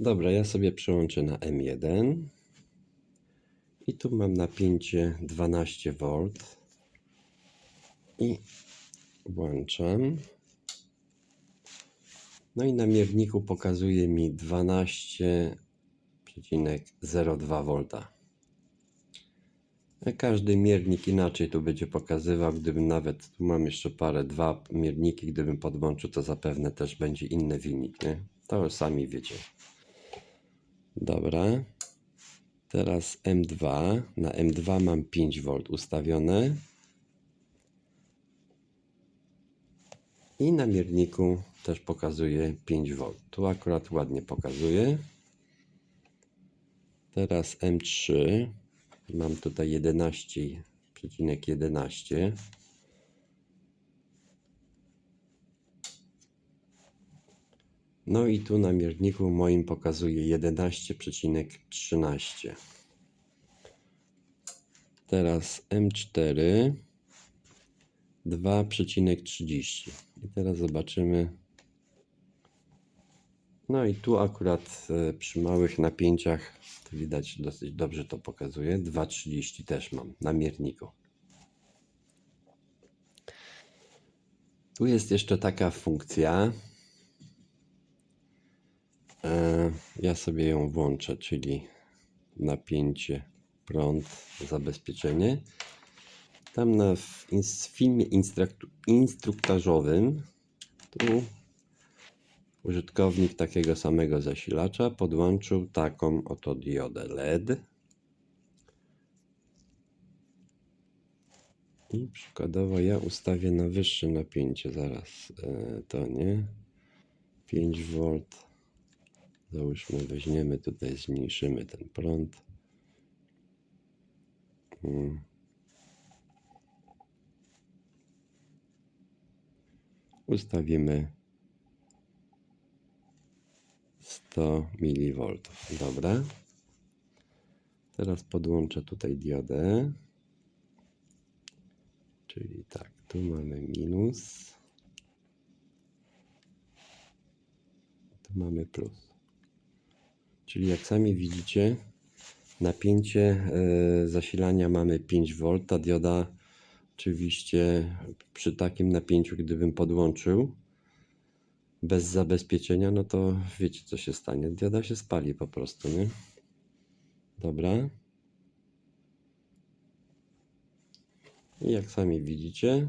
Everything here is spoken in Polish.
Dobra, ja sobie przełączę na M1 i tu mam napięcie 12V i włączam. No i na mierniku pokazuje mi 12,02V. Każdy miernik inaczej tu będzie pokazywał. Gdybym nawet, tu mam jeszcze parę, dwa mierniki, gdybym podłączył, to zapewne też będzie inny wynik, nie? To sami wiecie. Dobra. Teraz M2. Na M2 mam 5V ustawione. I na mierniku też pokazuje 5V. Tu akurat ładnie pokazuje. Teraz M3. Mam tutaj 11,11. No i tu na mierniku moim pokazuje 11,13. Teraz M4 2,30. I teraz zobaczymy. No i tu akurat e, przy małych napięciach to widać dosyć dobrze to pokazuje. 2,30 też mam na mierniku. Tu jest jeszcze taka funkcja. E, Ja sobie ją włączę, czyli napięcie, prąd, zabezpieczenie. Tam na w filmie instruktażowym tu użytkownik takiego samego zasilacza podłączył taką oto diodę LED. I przykładowo ja ustawię na wyższe napięcie zaraz e, to nie 5V załóżmy weźmiemy tutaj zmniejszymy ten prąd Mm. ustawimy 100 mV. Dobra. Teraz podłączę tutaj diodę. Czyli tak, tu mamy minus. Tu mamy plus. Czyli jak sami widzicie, napięcie e, zasilania mamy 5V. Ta dioda oczywiście przy takim napięciu, gdybym podłączył bez zabezpieczenia, no to wiecie co się stanie. Dioda się spali po prostu, nie? Dobra. I jak sami widzicie,